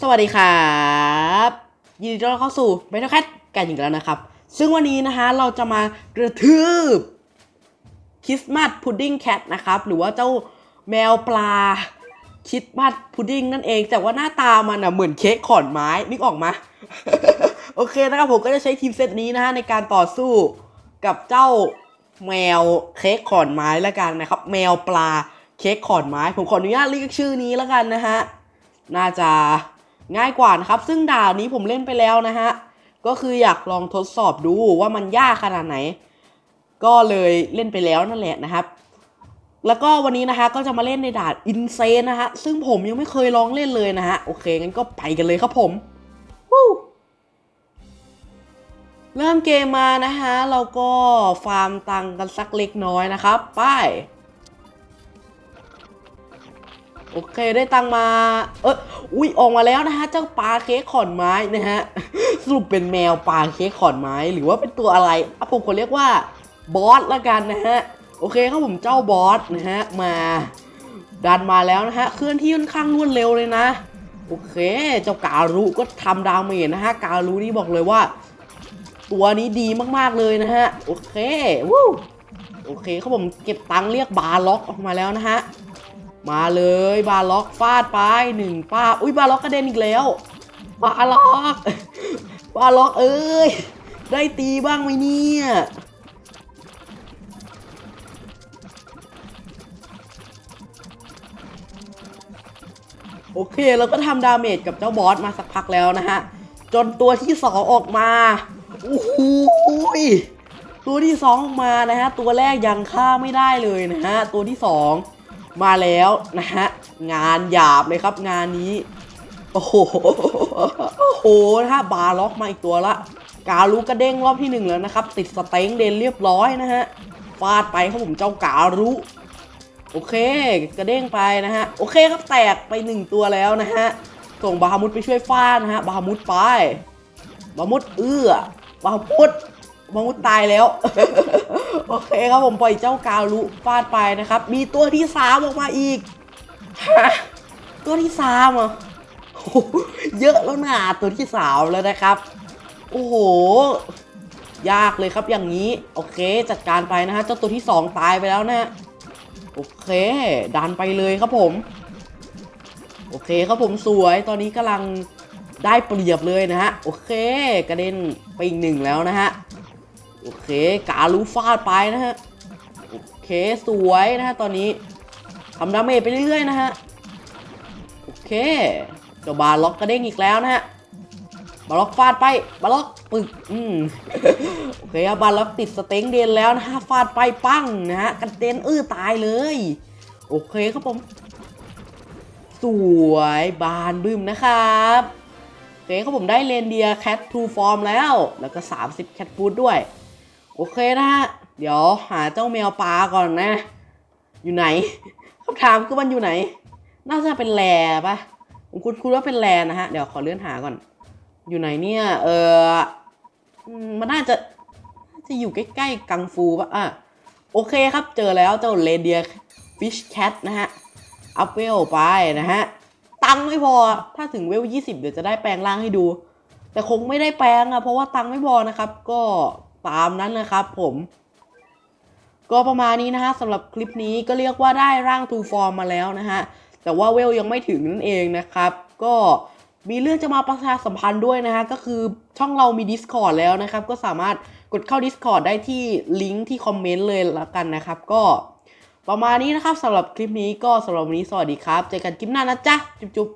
สวัสดีครับยินดีต้อนรับเข้าสู่ Battle Cat กันอีกแล้วนะครับ ซึ่งวันนี้นะฮะเราจะมากระทืบคริสต์มาสพุดดิ้งแคทนะครับ หรือว่าเจ้าแมวปลาคริสต์มาสพุดดิ้งนั่นเอง แต่ว่าหน้าตามันอะเหมือนเค้กขอนไม้นึกออกมาโอเคนะครับผมก็จะใช้ทีมเซตนี้นะฮะในการต่อสู้กับเจ้าแมวเค้กขอนไม้แล้วกันนะครับ แมวปลาเค้กขอนไม้ ผมขออนุญาตเรียกชื่อนี้แล้วกันนะฮะน่าจะ ง่ายกว่านะครับ ซึ่งด่านนี้ผมเล่นไปแล้วนะฮะ ก็คืออยากลองทดสอบดูว่ามันยากขนาดไหน ก็เลยเล่นไปแล้วนั่นแหละนะครับ แล้วก็วันนี้นะฮะก็จะมาเล่นในด่านอินเซนนะฮะ ซึ่งผมยังไม่เคยลองเล่นเลยนะฮะ โอเคงั้นก็ไปกันเลยครับผมวู้เริ่มเกมมานะฮะ เราก็ฟาร์มตังค์กันสักเล็กน้อยนะครับ ไป โอเคได้ตังมา เอออุ้ยออกมาแล้วนะฮะ เจ้าปลาเค้กขอนไม้นะฮะสรุปเป็นแมวปลาเค้กขอนไม้ หรือว่าเป็นตัวอะไรอะผมขอเรียกว่าบอสละกันนะฮะ โอเคครับผมเจ้าบอสนะฮะมาดันมาแล้วนะฮะเคลื่อนที่ค่อนข้างรวดเร็วเลยนะ โอเค เจ้าการุก็ทำดาเมจนะฮะการุนี่บอกเลยว่า ตัวนี้ดีมากๆเลยนะฮะ โอเควู้โอเคครับผมเก็บตังค์เรียกบาร์ล็อกออกมาแล้วนะฮะ มาเลยบาร์ล็อกฟาดไปหนึ่งป้าอุ้ยบาร์ล็อกกระเด็นอีกแล้วบาร์ล็อกบาร์ล็อกเอ้ยได้ตีบ้างไหมเนี่ยโอเคเราก็ทำดาเมจกับเจ้าบอสมาสักพักแล้วนะฮะ จนตัวที่สองออกมาโอ้โหตัวที่สองออกมานะฮะ ตัวแรกยังฆ่าไม่ได้เลยนะฮะ ตัวที่สอง มาแล้วนะฮะงานหยาบเลยครับงานนี้ โอ้โหโอ้โหนะฮะบาร์ล็อกมาอีกตัวละ การูกระเด้งรอบที่หนึ่งแล้วนะครับ ติดสเต็งเดนเรียบร้อยนะฮะฟาดไปครับผมเจ้าการุโอเค กระเด้งไปนะฮะโอเคครับแตกไปหนึ่งตัวแล้วนะฮะส่งบาฮามุดไปช่วยฟาดนะฮะบาฮามุดไปบาฮามุดเอื้อบาฮามุดบาฮามุดตายแล้ว อเคครับผมปล่อยเจ้าการุฟาดไปนะครับ มีตัวที่สามออกมาอีกฮะตัวที่สามเหรอโอ้โหเยอะแล้วนะตัวที่สามแล้วนะครับ โอ้โห ยากเลยครับอย่างนี้ โอเค จัดการไปนะฮะเจ้าตัวที่สองตายไปแล้วนะฮะโอเค ดันไปเลยครับผม โอเคครับผมสวย ตอนนี้กำลังได้เปรียบเลยนะฮะ โอเค กระเด็นไปอีกหนึ่งแล้วนะฮะ โอเค การูฟาดไปนะฮะ โอเค สวยนะฮะ ตอนนี้ทำดาเมจไปเรื่อยๆนะฮะ โอเคเจ้าบาล็อกกระเด้งอีกแล้วนะฮะ บาล็อกฟาดไป บาล็อกปึก อืมโอเคครับบาล็อกติดสเต็งเดนแล้วนะฮะ ฟาดไปปั้งนะฮะกระเด็นอื้อตายเลย โอเคครับผม สวยบานบึ้มนะครับโอเคครับผมได้เลนเดียแคททูฟอร์มแล้ว แล้วก็ 30 แคทฟูดด้วย โอเคนะฮะ เดี๋ยวหาเจ้าแมวปลาก่อนนะ อยู่ไหนคำถามคือมันอยู่ไหน น่าจะเป็นแลปะผมคุณคุณว่าเป็นแลนะฮะ เดี๋ยวขอเลื่อนหาก่อน อยู่ไหนเนี่ย เออมันน่าจะน่าจะอยู่ใกล้ๆกังฟูปะอะ โอเคครับเจอแล้วเจ้าเลเดียฟิชแคทนะฮะ อัพเวลไปนะฮะ ตังไม่พอ ถ้าถึงเวล 20 เดี๋ยวจะได้แปลงร่างให้ดู แต่คงไม่ได้แปลงอะเพราะว่าตังไม่พอนะครับ ก็ ตามนั้นนะครับผมก็ประมาณนี้นะฮะสำหรับคลิปนี้ก็เรียกว่าได้ร่างทูฟอร์มมาแล้วนะฮะ แต่ว่าเวลยังไม่ถึงนั่นเองนะครับ ก็มีเรื่องจะมาประชาสัมพันธ์ด้วยนะฮะ ก็คือช่องเรามี Discord แล้วนะครับ ก็สามารถกดเข้า Discord ได้ที่ลิงก์ที่คอมเมนต์เลยละกันนะครับ ก็ประมาณนี้นะครับสำหรับคลิปนี้ก็สำหรับวันนี้สวัสดีครับ เจอกันคลิปหน้านะจ๊ะ จุ๊บ